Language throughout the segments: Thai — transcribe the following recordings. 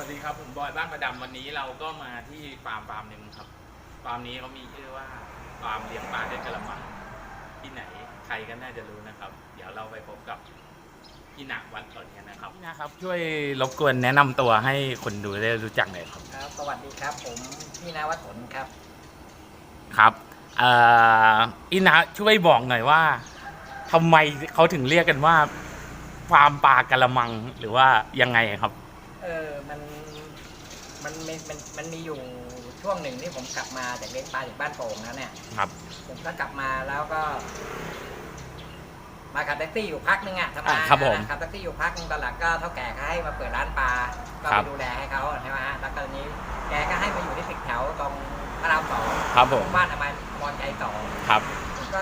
วัสดีครับ ผมบอยบ้านประดำวันนี้เราก็มาที่ฟาร์มฟาร์มหนึ่งครับฟาร์มนี้เขามีชื่อว่าฟาร์มเลี้ยงปลาด้วยกระมังที่ไหนใครก็น่าจะรู้นะครับ เดี๋ยวเราไปพบกับพี่หนักวันต่อนนี้นะครับพี่หนะครับ ช่วยรบกวนแนะนำตัวให้คนดูได้รู้จักหน่อยครับครับ สวัสดีครับ ผมพี่นาวัฒนครับ ครับเอ่อพี่นะช่วยบอกหน่อยว่าทำไมเขาถึงเรียกกันว่าฟาร์มปลากระมังหรือว่ายังไงครับ เออมันมันมีมันมันมีอยู่ช่วงหนึ่งที่ผมกลับมาจากเลี้ยงปลาจากบ้านโป่งแล้วเนี่ยครับ ผมก็กลับมาแล้วก็ มาขับแท็กซี่อยู่พักนึงอะทำงานอ่าครับผมขับแท็กซี่อยู่พักนึงตอนหลังก็เท่าแก่ก็ให้มาเปิดร้านปลาก็ครัไปบ ดูแลให้เขาใช่ไหมฮะแล้วก็ตอนนี้แกก็ให้มาอยู่ที่ตึกแถวตรงพระรามสองครับผมบ้านอมรอมรใจสอง ครับ ผมก็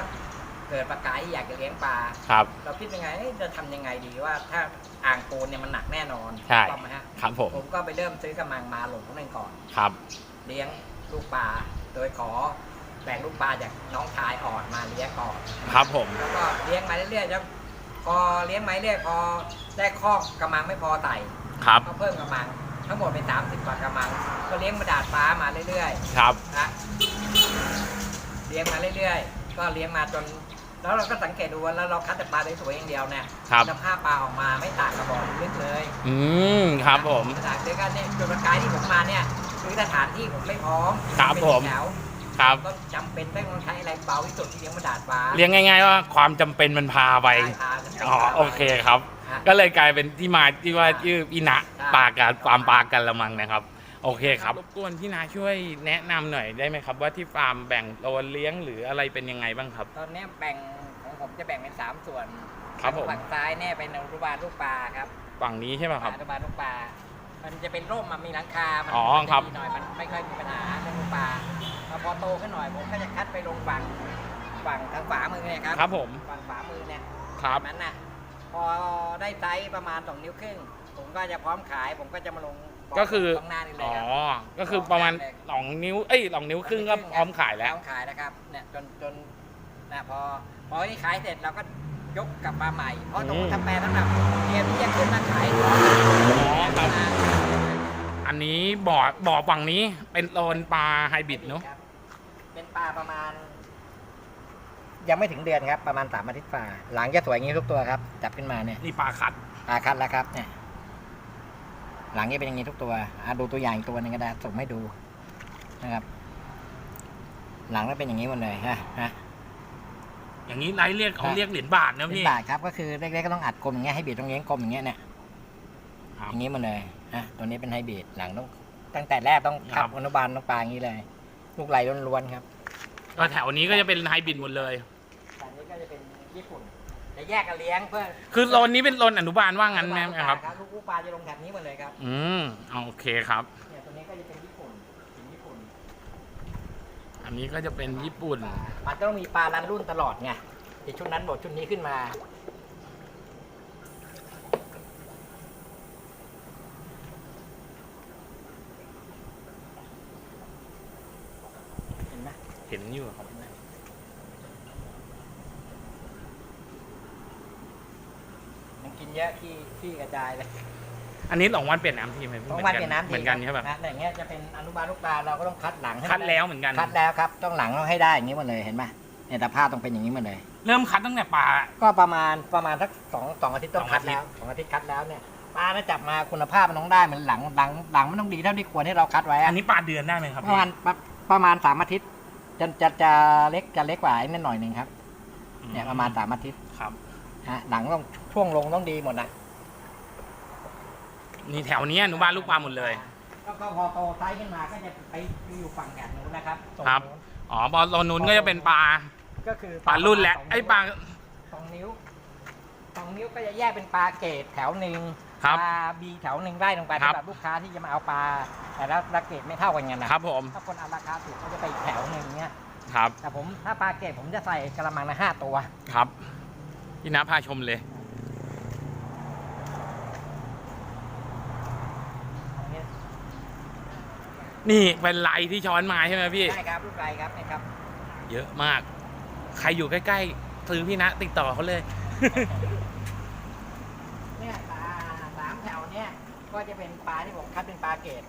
เกิดประกายที่อยากจะเลี้ยงปลาครับ เราคิดยังไงเอ๊ะจะทำยังไงดีว่าถ้าอ่างปูนเนี่ยมันหนักแน่นอนใช่ ถูกต้องไหมฮะครับผมผมก็ไปเริ่มซื้อกระมังมาหลงหนึ่งก่อน ครับเลี้ยงลูกปลาโดยขอแบ่งลูกปลาจากน้องชายอ่อนมาเลี้ยงก่อน ครับผม แล้วก็เลี้ยงมาเรื่อยๆแล้วพอเลี้ยงมาเรื่อยๆพอได้คอกกระมังไม่พอไต่ครับก็เพิ่มกระมัง ทั้งหมดเป็น30กว่ากระมัง ก็เลี้ยงมาดาดฟ้ามาเรื่อยๆครับนะเลี้ยงมาเรื่อยๆ ก็เลี้ยงมาจน แล้วเราก็สังเกตดูว่าแล้วเราคัดแต่ปลาสวยๆอย่างเดียวเนี่ยครับคุณภาพปลาออกมาไม่ต่างกับบ่อลึกเลยอืมครับผม ขนาดเดียวกันเนี่ยจุดประกายที่ผมมาเนี่ยคือสถานที่ผมไม่พร้อมครับเป็นผมแถวครับ ก็จำเป็นต้องใช้อะไรเบาที่สุดที่เลี้ยงมาดาดฟ้าเรียกง่าย ๆ ว่าความจำเป็นมันพาไป ใช่พาจำเป็นอ๋อโอเคครับ ฮะ ก็เลยกลายเป็นที่มาที่ว่าชื่อพี่ณใช่ปลาการฟาร์มปลากันละมังนะครับ โอเคครับรบกวนพี่นาช่วยแนะนำหน่อยได้ไหมครับ ว่าที่ฟาร์มแบ่งโซนเลี้ยงหรืออะไรเป็นยังไงบ้างครับ ตอนเนี้ยแบ่งของผมจะแบ่งเป็นสามส่วนครับผม ฝั่งซ้ายเนี่ยเป็นอนุบาลลูกปลาครับฝั่งนี้ใช่ไหมครับ อนุบาลลูกปลา มันจะเป็นร่มมันมีหลังคา มัอ๋อมันจะครับดีหน่อยมันไม่ค่อยมีปัญหาเรื่องลูกปลาแล้วพอโตขึ้นหน่อยผมก็จะคัดไปลงฝั่งฝั่งทางฝามือเนี่ยครับครับผมฝั่งฝามือเนี่ยครับนั้นน่ะพอได้ไซส์ประมาณ2นิ้วครึ่งผมก็จะพร้อมขาย ผมก็จะมาลง ก็คือตรงหน้านี่เลอ๋ยอครับก็คือประมาณสองนิ้ว เอ้ยสองนิ้วครึ่งก็พร้อมขายพแล้วร้อมขายแล้วครับเนี่ยจนจนนะพอพอที่ขายเสร็จเราก็ยกกลับมาใหม่ เพราะตรงอืม ทำแปลน้ำหนักเตรียมที่จะขึ้นมาขายต่อครับ อันนี้บ่อ บ่อฝั่งนี้เป็นโซนปลาไฮบริดเนาะ ครับเป็นปลาประมาณ ยังไม่ถึงเดือนครับประมาณสามอาทิตย์ฝ่าหลังจะสวยอย่างนี้ทุกตัวครับ จับขึ้นมาเนี่ยนี่ปลาขัด ปลาคัดแล้วครับเนี่ย หลังจะเป็นอย่างนี้ทุกตัวอะดูตัวอย่างอีกตัวหนึงก็ได้ส่งให้ดูนะครับ หลังก็เป็นอย่างนี้หมดเลยฮะฮะ อย่างนี้ไรเรียกเขาครับเรียกเหรียญบาทนะเป็นพี่บาทครับก็คือเล็กๆก็ต้องอัดกลมอย่างเงี้ยให้บีดตรงเลี้ยงกลมอย่างเงี้ยเนี่ยครับอย่างนี้หมาเลยนะตัวนี้เป็นไฮบริดหลังต้องตั้งแต่แรกต้องครัขับบอนุบาลต้องปลาอย่างนี้เลย ลูกไหลล้วนๆครับก็แถวนี้ก็จะเป็นไฮบริดหมดเลย อันนี้ก็จะเป็นญี่ปุ่น จะแยกกันเลี้ยงเพื่อคือโซนนี้เป็นโซนอนุบาลว่างั้นไหมครับ ลูกลูกปลาจะลงแถบนี้หมดเลยครับ อืมโอเคครับ เนี่ยตัวนี้ก็จะเป็นญี่ปุ่นสิงญี่ปุ่นอันนี้ก็จะเป็นญี่ปุ่น มันต้องมีปลารันรุ่นตลอดไงที่ชุดนั้นบทชุดนี้ขึ้นมา เห็นไหมเห็นอยู่ครับ มันกินเยอะขี้ขี้กระจายเลยอันนี้หลงวันเปลี่ยนน้ำทีไหมพี่ต้องวันเป็นน้ำเหมือนกันใช่ป่ะ นะแต่อย่างเงี้ยจะเป็นอนุบาลลูกปลาเราก็ต้องคัดหลังให้มันคัดแล้วเหมือนกัน คัดแล้วครับต้องหลังต้องให้ได้อย่างนี้หมดเลยเห็นไหมเนี่ยแต่ผ้าต้องเป็นอย่างนี้หมดเลย เริ่มคัดตั้งแต่ปลาก็ประมาณประมาณสักสองสองอาทิตย์ต้องสองคัดอาทิตย์แล้วสองอาทิตย์คัดแล้วเนี่ยปลาถ้าจับมาคุณภาพมันต้องได้เหมือนหลังหลังหลังมันต้องดีเท่าที่ควรที่เราคัดไว้อัอะนนี้ปลาเดือนได้ไหมครับปพี่ระมาณประประมาณสามอาทิตย์จะจะจะเล็กจะเล็กกว่าไอ้นั่นหน่อยหนึ่งครับเนี่ยประมาณสามอาทิตย์ครับ ฮะหลังต้อง ช่วงลงต้องดีหมดนะนี่แถวนี้อนุบาลลูกปลาหมดเลย ก็ก็พอโตไซส์ขึ้นมาก็จะไปอยู่ฝั่งแถบนู้นนะครับตงครับ นู้นอ๋อบอลโซนนู้นก็จะเป็นปลาก็คือปลารุ่นแล้วสงไอ้ปลา สองนิ้วสองนิ้วก็จะแยกเป็นปลาเกรดแถวหนึ่งครับปลาบีแถวหนึ่งไล่ลงไปครับ สำหรับลูกค้าที่จะมาเอาปลาแต่ละราเกรดไม่เท่ากันไงนะครับผมถ้าคนเอาราคาถูกก็จะไปอีกแถวหนึ่งเนี้ยครับแต่ผมถ้าปลาเกรดผมจะใส่กระมังละห้าตัว ครับพี่น้าพาชมเลย นี่เป็นไหลที่ช้อนมาใช่ไหมพี่ใช่ครับลูกไรครับนี่ครับ เยอะมาก ใครอยู่ใกล้ๆซื้อพี่นะ ติดต่อเขาเลย เนี่ยปลาสามแถวเนี่ยก็ก็จะเป็นปลาที่ผมคัดเป็นปลาเกรด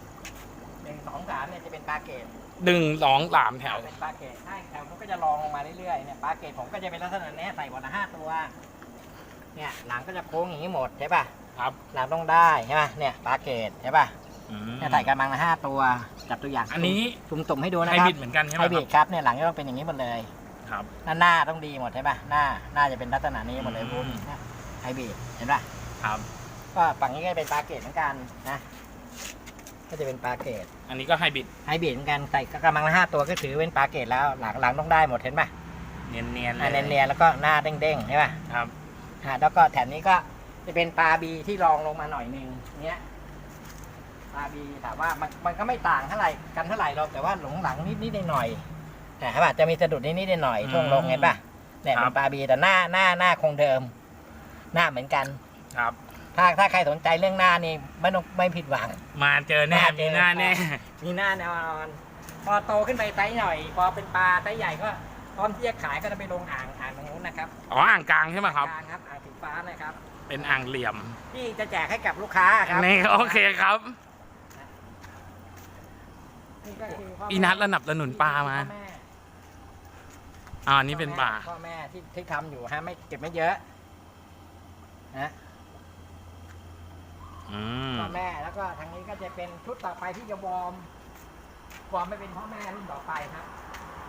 หนึ่งสองสามเนี่ยจะเป็นปลาเกรดหนึ่งสองสามแถว เป็นปลาเกรดใช่แถวมันก็จะลองลงมาเรื่อยๆเนี่ยปลาเกรดผมก็จะเป็นลักษณะเนี้ยใส่วันละห้าตัว เนี่ยหลังก็จะโค้งอย่างนี้หมดใช่ป่ะครับหลังต้องได้ใช่ป่ะเนี่ยปลาเกรดใช่ป่ะ อืม เนี่ยใส่กระมังละห้าตัวจับตัวอย่างอันนี้ตุ่มๆให้ดูนะไฮครับบริดเหมือนกันใช่ไหมไฮคบริรับดครับเนี่ยหลังจะต้องเป็นอย่างนี้หมดเลยครับ หน้าหน้าต้องดีหมดใช่ป่ะหน้าหน้าจะเป็นลักษณะนี้หมดเลยอืมวุ้นไฮบริดเห็นป่ะครับ ก็ฝั่งนี้ก็เป็นปลาเกรดเหมือนกันนะ ก็จะเป็นปลาเกรดอันนี้ก็ไฮบริดไฮบริดเหมือนกันใส่กระมังละห้าตัวก็ถือเป็นปลาเกรดแล้วหลังหลังต้องได้หมดเห็นป่ะเนียนเนียนๆเลอะยเนียนๆแล้วก็หน้าเด้งๆใช่ป่ะ ครับอะแล้วก็แถบนี้ก็จะเป็นปลาบีที่รองลงมาหน่อยหนึงเนี้ย ปลาบีถามว่ามันมันก็ไม่ต่างเท่าไหร่กันเท่าไหร่หรอกแต่ว่าหลงหลังนิดนิดๆหน่อยๆแต่ครับจะมีสะดุดนิดนิดๆหน่อยๆช่วงลงเห็นป่ะเนี่ยเป็นปลาบีแต่หน้าหน้าหน้าคงเดิม หน้าเหมือนกัน ครับ ถ้าถ้าใครสนใจเรื่องหน้านี่ไม่ต้องไม่ผิดหวัง มาเจอแน่มาเจอมีหน้าแน่ มีหน้าแน่นอนพอโตขึ้นไปไซส์หน่อย พอเป็นปลาไซส์ใหญ่ก็ตอนที่จะขายก็จะไปลงอ่างอ่างตรงนู้นนะครับอ๋ออ่างกลางใช่ไหมครับ กลางครับอ่างสีฟ้านะครับ เป็นอ่างเหลี่ยมที่จะแจกให้กับลูกค้าครับ นี่โอเคครับนี่ก็คื อพ่อีนัทระดับสนุนปลามา พ่อแอ่าอันนี้เป็นปลา พ่อแม่ที่ที่ทำอยู่ฮะไม่เก็บไม่เยอะนะอืม พ่อแม่แล้วก็ทางนี้ก็จะเป็นชุดต่อไปที่จะวอร์มวอร์มไม่เป็นพ่อแม่รุ่นต่อไปครับ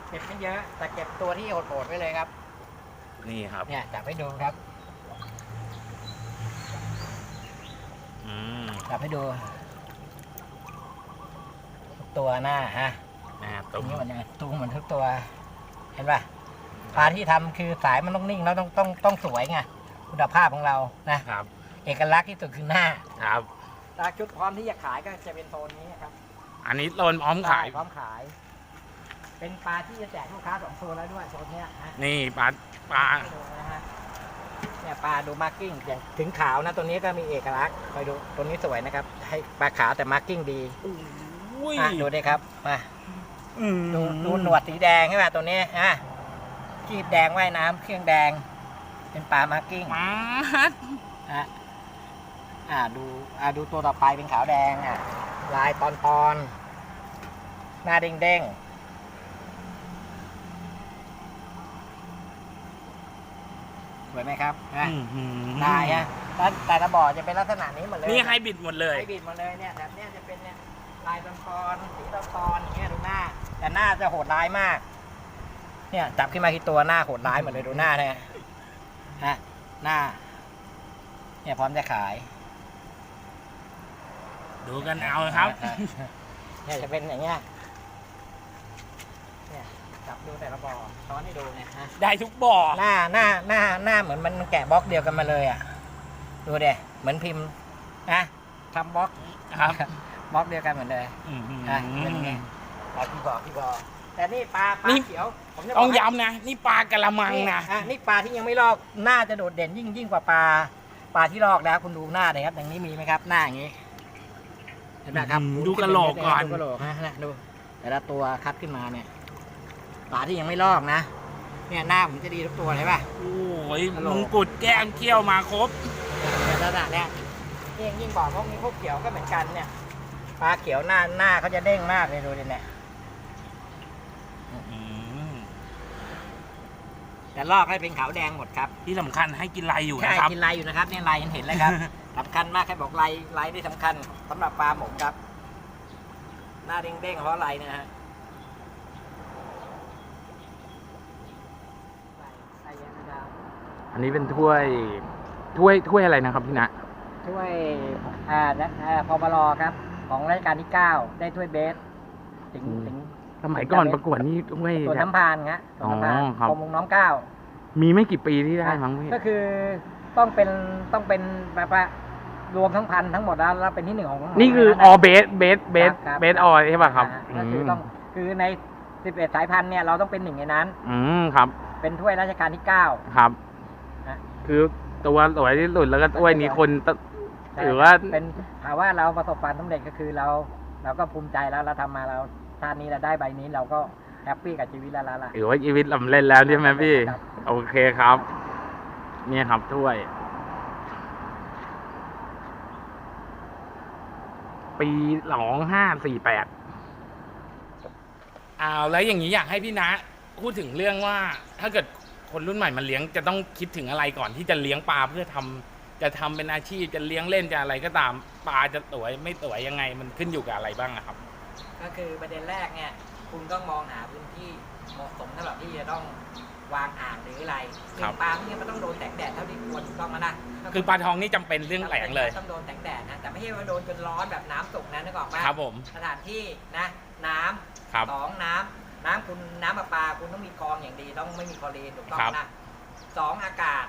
เก็บไม่เยอะ แต่เก็บตัวที่โหดๆไว้เลยครับ นี่ครับ เนี่ยจับให้ดูครับอืม จับให้ดูทุก ตัวหน้าฮะนะตตุ้รงมนี้เหมือนกันตูงเหมือนทุกตัว เห็นป่ะปลาที่ทำคือสายมันต้องนิ่งแล้วต้องต้องต้องสวยไงคุณภาพของเรานะครับเอกลักษณ์ที่สุดคือหน้าครับถ้าชุดพร้อมที่จะขายก็จะเป็นโซนนี้ครับอันนี้โลนพร้อมขาย พร้อมขาย เป็นปลาที่จะแจกลูกค้าสองตัวแล้วด้วยโซนเนี้ยฮะ นี่ปลาปลาให้ดูนะฮะเนี่ยปลาดูมาร์กิ้งอย่างถึงขาวนะตัวนี้ก็มีเอกลักษณ์คอยดูตัวนี้สวยนะครับ ให้ปลาขาวแต่มาร์กิ้งดี อุ้ยอะดูดิครับมาอืมดูดูหนวดสีแดงใช่ป่ะตัวนี้อะกีบแดงว่ายน้ำเครื่องแดง เป็นปลามาร์กิ้งมาอะอ่าดูอ่าดูตัวต่อไปเป็นขาวแดงอะลายปอนปอนๆหน้าเด้งเด้งๆสวยไหมครับอะอื้อหือลายอะแต่แต่ละบ่อจะเป็นลักษณะนี้หมดเลยนี่ไฮบริดหมดเลย ไฮบริดหมดเลยเนี่ยแบบเนี้ยจะเป็นเนี่ย ลายตอนตอนๆสีตอนตอนๆอย่างเงี้ยดูหน้า แต่หน้าจะโหดร้ายมาก เนี่ยจับขึ้นมาที่ตัวหน้าโหดร้ายหมดเลยดูหน้าเนี่ยฮะหน้า เนี่ยพร้อมจะขายดูกันเอาครับ เนี่ยจะเป็นอย่างเงี้ยเนี่ยจับดูแต่ละบ่อซ้อนให้ดูเนี่ยฮะได้ทุกบ่อหน้าหน้าหน้าหน้าเหมือนมันแกะบล็อกเดียวกันมาเลยอะ ดูเดเหมือนพิมพ์นะทำบล็อกครับ บล็อกเดียวกันเหมือนเลยอื้อหืออะเป็นไงบอกที่บอกที่บอกแต่นี่ปลาปลานี่เขียวผมจะบต้ออกงให้ย้ำนะ นี่ปลากระมังนะ อะนี่ปลาที่ยังไม่ลอกหน้าจะโดดเด่นยิ่งยิ่งกว่าปลาปลาที่ลอกแล้วคุณดูหน้าเลยครับอย่างนี้มีไหมครับหน้าอย่างนี้เห็นไหมครับอืมดูกระโหลกก่อน ดูกระโหลกนะนะดูแต่ละตัวคัดขึ้นมาเนี่ยปลาที่ยังไม่ลอกนะเนี่ยหน้าผมจะดีทุกตัวเลยป่ะ โอ้ยกระโหลมกงกุฎแก้มเขี้ยวมาครบ เนี่ยลักษณะเนี่ยยิ่งยิ่งบอกพวกนี้พวกเขียวก็เหมือนกันเนี่ย ปลาเขียวหน้าหน้าเขาจะเด้งมากเลยดูดิเนี่ยอืมแต่ลอกให้เป็นขาวแดงหมดครับที่สำคัญให้กินไรอยู่ใช่นะครับ กินลายอยู่นะครับเนี่ยลายเห็นเห็นเลยครับ สำคัญมากใครบอกลายลายนี่สำคัญสำหรับปลาหมกครับ หน้าเด้งๆเพราะลายเนะฮะลายลายยางดาวอันนี้เป็นถ้วยถ้วยถ้วยอะไรนะครับพี่นะถ้วยอ่าและอ่าพบลครับ ของรัชกาลที่เก้าได้ถ้วยเบส ถึงอืม ถึงสมัยก่อนประกวดนี่ถ้วยส่วนน้ำพานฮะส่วนน้ำพานอ๋อครับ กรมน้องเก้ามีไม่กี่ปีที่ได้มั้งพี่ก็คือต้องเป็นต้องเป็นแบบว่ารวมทั้งพันทั้งหมดแล้วแล้วเป็นที่หนึ่งของ นี่คือของนั้อนเบสเบสเบสครับ เบสออยใช่ป่ะครับอ่าก็คือต้องคือใน 11 สายพันธุ์เนี่ยเราต้องเป็นหนึ่งในนั้น อืมครับเป็นถ้วยรัชกาลที่ 9 ครับฮะคือตัวสวยที่สุดแล้วก็ถ้วยนี้คน ตถือว่าเป็นถามว่าเราประสบความสำเร็จก็คือเรา เราก็ภูมิใจแล้วเราทำมาเราชาตินี้เราได้ใบนี้เราก็แฮปปี้กับชีวิตแล้วล่ะถือว่าชีวิตลำเล่นแล้วใช่ไหมพี่ ครับ โอเคครับ เนี่ยครับถ้วย ปีสองห้าสี่แปดเอาแล้วอย่างนี้อยากให้พี่นะพูดถึงเรื่องว่า ถ้าเกิดคนรุ่นใหม่มาเลี้ยงจะต้องคิดถึงอะไรก่อนที่จะเลี้ยงปลาเพื่อทำ จะทำเป็นอาชีพจะเลี้ยงเล่นจะอะไรก็ตามปลาจะสวยไม่สวยยังไงมันขึ้นอยู่กับอะไรบ้างอะครับ ก็คือประเด็นแรกเนี่ย คุณต้องมองหาพื้นที่เหมาะสมสำหรับที่จะต้องวางอ่างหรืออะไรครับ ปลาพวกนี้มันต้องโดนแสงแดดเท่าที่ควรถูกต้องไหมนะคือปลาทองนี่จำเป็นเรื่องแสงเลย ต้องโดนแสงแดดนะแต่ไม่ใช่ว่าโดนจนร้อนแบบน้ำตกนะนึกออกไหมครับผมสถานที่นะน้ำ ครับ สองน้ำน้ำคุณน้ำประปาคุณต้องมีกรองอย่างดี ต้องไม่มีคลอรีนถูกต้องครับ นะสองอากาศ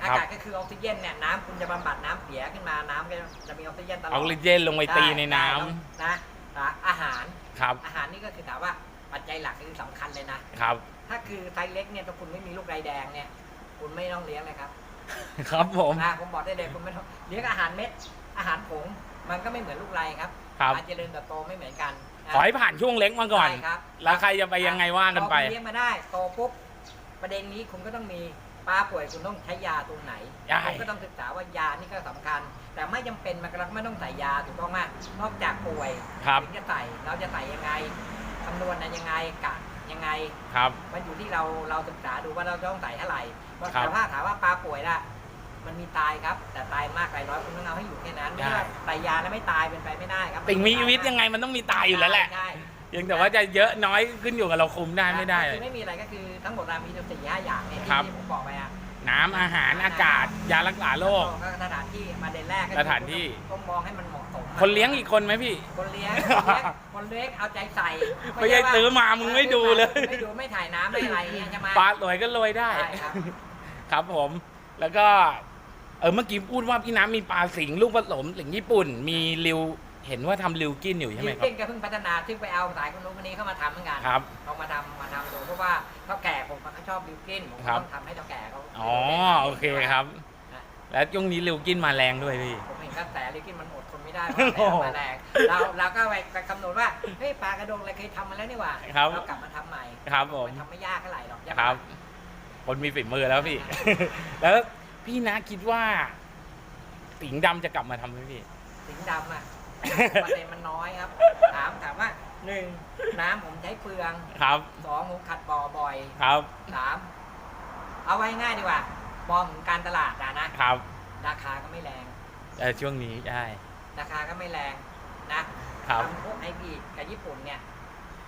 ครัอาบกาศก็คือออกซิเจนเนี่ยน้ำคุณจะบำบัดน้ำเสียขึ้นมาน้ำก็จะมีออกซิเจนตลออดอกซิเจนลงไปตีในน้ำได้นะนะอาหารครับอาหารนี่ก็คือถามว่าปัจจัยหลักคือสำคัญเลยนะ ครับ ถ้าคือไซส์เล็กเนี่ยถ้าคุณไม่มีลูกไรแดงเนี่ย คุณไม่ต้องเลี้ยงเลยครับครับผมนะผมบอกได้เลยคุณไม่ต้องเลี้ยงอาหารเม็ด อาหารผงมันก็ไม่เหมือนลูกไรครับครับการเจริญเติบโตไม่เหมือนกันนะขอให้ผ่านช่วงเล็กมาก่อน ใช่ครับ แล้วใครจะไปยังไงว่ากันไป พอคุณเลี้ยงมาได้โตปุ๊บประเด็นนี้คุณก็ต้องมี ปลาป่วยคุณต้องใช้ยาตัวไหนใช่คุณก็ต้องศึกษาว่ายานี่ก็สำคัญ แต่ไม่จำเป็นมันก็ไม่ต้องใส่ยาถูกต้องไหมนอกจากป่วยครับถึงจะใส่เราจะใส่ยังไงคำนวณนะยังไงกะยังไงครับ มันอยู่ที่เราเราศึกษาดูว่าเราจะต้องใส่เท่าไหร่เพราะครับแต่ถ้าถามว่าปลาป่วยล่ะมันมีตายครับ แต่ตายมากตายน้อยคุณต้องเอาให้อยู่แค่นั้นไม่ใช่ว่าใส่ยาแล้วไม่ตายเป็นไปไม่ได้ครับสิ่งมีชีวิตยังไงมันต้องมีตายอยู่แล้วแหละใช่เพี ยังแต่ว่าจะเยอะน้อยขึ้นอยู่กับเราคุมได้ไม่ได้ คือไม่มีอะไรก็คือทั้งหมดเรามีอยู่สี่ห้าอย่างเนี่ยครับ ที่ผมบอกไปอะน้ำอาหารอากาศ ยารักษาโรคก็สถานที่ประเด็นแรกก็คือสถานที่ ต้องมองให้มันเหมาะสมคนเลี้ยงอีกคนไหมพี่ คนเลี้ยงคนเลี้ยงคนเลี้ยงเอาใจใส่ไม่ใช่ว่าซื้อมามึงไม่ดูเลย ไม่ดูไม่ถ่ายน้ำไม่อะไรเนี่ยใช่ไหมปลาสวยก็โรยได้ใช่ครับ ครับผม แล้วก็ เออเมื่อกี้พูดว่าพี่น้ำมีปลาสิงลูกผสมสิงญี่ปุ่น มีริว เห็นว่าทำริวกินอยู่ใช่ไหมยูครับเก้นก็เพิ่งพัฒนาซึ่งไปเอาสายคนนู้นคนนี้เข้ามาทำเหมือนกันครับลองมาทำมาทำดูเพราะว่าเท่าแก่ผมเขาชอบบิวกินผมครัก็บต้องทำให้เท่าแก่เขาอ๋อโอเคครับ แล้วช่วงนี้ริวกินมาแรงด้วยพี่ ผมเห็นกระแสบิวกินมันอดทนไม่ได้โอ้โหมาแรงเราเราก็ไปไปคำนวณว่าเฮ้ยปลากระดงเราเคยทำมาแล้วนี่หว่าครับ เรากลับมาทำใหม่ครับผมนทำไม่ยากเท่าไหร่หรอกครับ คนมีฝีมือแล้วพี่ แล้วพี่นะคิดว่า สิงห์ดำจะกลับมาทำไหมพี่ สิงห์ดำอะ ประเด็นมันน้อยครับ ถามถามว่าหนึ่งน้ำผมใช้เปลืองครับสองผมขัดบ่อบ่อยครับสามเอาไว้ง่ายดีกว่ามองถึงการตลาดอะนะครับ ราคาก็ไม่แรงเออช่วงนี้ได้ ราคาก็ไม่แรงนะครับ ทำพวกไอบีกับญี่ปุ่นเนี่ย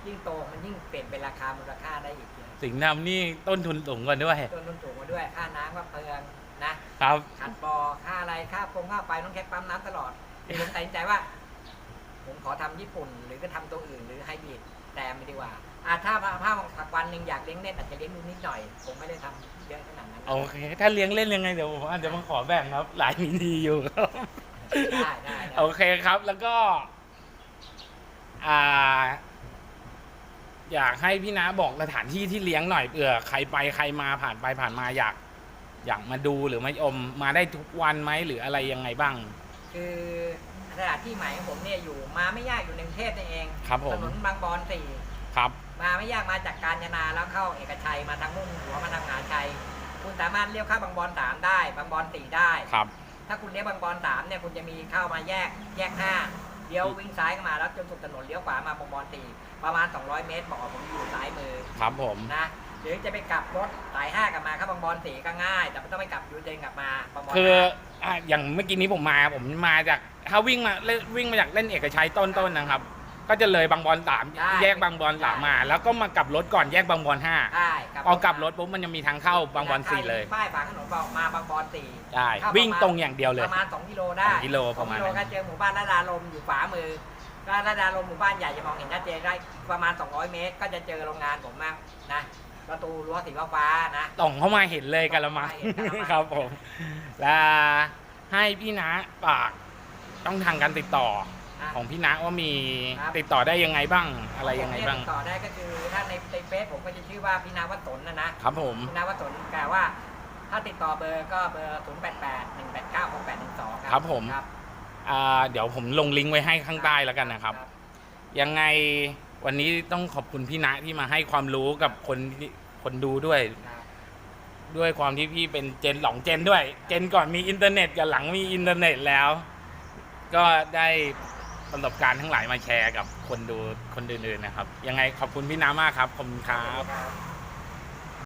ยิ่งโตมันยิ่งเปลี่ยนเป็นราคามูลค่าได้อีกเยอะสิงห์ดำนี่ต้นทุนสูงกว่าด้วยต้นทุนสูงมาด้วยค่าน้ำก็เปลืองนะครับ ขัดบอค่าอะไรค่าปงค่าไฟต้องใช้ปั๊มน้ำตลอดผมตัดสินใจว่า ผมขอทำญี่ปุ่น หรือก็ทำตัวอื่นหรือไฮบริดแต่ไม่ดีกว่าอะถ้าถ้าวันหนึ่งอยากเลี้ยงเล่นอาจจะเลี้ยงดูนิดหน่อย ผมไม่ได้ทำเยอะขนาดนั้นโอเคถ้าเลี้ยงเล่นยังไงเดี๋ยวผมอาจจะมาขอแบ่งครับ หลายมีดีอยู่ครับได้ได้ได้โอเคครับแล้วก็ อ่า อยากให้พี่นาบอกสถานที่ที่เลี้ยงหน่อยเผื่อใครไปใครมาผ่านไปผ่านมาอยาก อยากมาดูหรือมาชมมาได้ทุกวันไหมหรืออะไรยังไงบ้าง คือ สถานที่ใหม่ของผมเนี่ยอยู่มาไม่ยากอยู่ในกรุงเทพนี่เองครับผถมนนบางบอนสี่ครับ มาไม่ยากมาจากการจนาแล้วเข้าเอกชัยมาทางมุ่งหัวมาทางหาชัย คุณสามารถเลี้ยวเข้าบางบอนสามได้ บางบอนสี่ได้ ครับ ถ้าคุณเลี้ยวบางบอนสามเนี่ยคุณจะมีเข้ามาแยกแยกห้าเลี้ยววิ่งซ้ายเข้ามาแล้วจนสุดถนนเลี้ยวขวามาบางบอนสี่ประมาณ 200 เมตรบอกว่าผมอยู่ซ้ายมือครับผม นะ หรือจะไปกลับรถสายห้ากลับมาเข้าบางบอนสี่ก็ง่าย แต่ไม่ต้องไปกลับยูเทิร์นกลับมาบางบอนคือห้าอะอย่างเมื่อกี้นี้ผมมาผมมาจากถ้าวิ่งมาเล่นวิ่งมาจากเล่นเอกชัยต้นๆนะครับ ก็จะเลยบางบอลสามได้แยกบางบอลสามมา แล้วก็มากลับรถก่อนแยกบางบอลห้าใช่พอกลับรถปุ๊บมันจะมีทางเข้าบางบอลสี่เลยป้ายฝาถนนบอกมาบางบอนสี่ได้เข้าวิ่งประมาณตรงอย่างเดียวเลย ประมาณ2กิโลได้สองกิโลประมาณสองกิโลนั้ก็นเจอหมู่บ้านระดาลมอยู่ขวามือก็ระดาลมหมู่บ้านใหญ่จะมองเห็นชัดเจนได้ประมาณ 200 เมตร ก็จะเจอโรงงานผมมากนะ ประตูรั้วสีฟ้าๆนะ ต่องเข้ามาเห็นเลยกันละมั้งเห็นกะละมัง ครับผมและให้พี่นะปากต้องทางการติดต่อนะ ของพี่นะว่ามีครับ ติดต่อได้ยังไงบ้าง อะไรยังไงบ้าง ผมเนี่ยติดต่อได้ก็คือถ้าในในเฟซผมก็จะชื่อว่าพี่นาวัฒนนะนะครับผมพี่นาวัฒนกล่าวว่า ถ้าติดต่อเบอร์ก็เบอร์ 0 8 8 1 8 9 6 8 1 2 ครับครับผม ครับอ่าเดี๋ยวผมลงลิงก์ไว้ให้ข้างใต้แล้วกันนะครับ ยังไง วันนี้ต้องขอบคุณพี่ณะที่มาให้ความรู้กับคนที่คนดูด้วยครับด้วยความที่พี่เป็นเจนหลงเจนด้วย เจนก่อนมีอินเทอร์เน็ตกับหลังมีอินเทอร์เน็ตแล้ว ก็ได้ประสบการณ์ทั้งหลายมาแชร์กับคนดูคนอื่นๆนะครับ ยังไงขอบคุณพี่น้ำมากครับ ขอบคุณครับครับ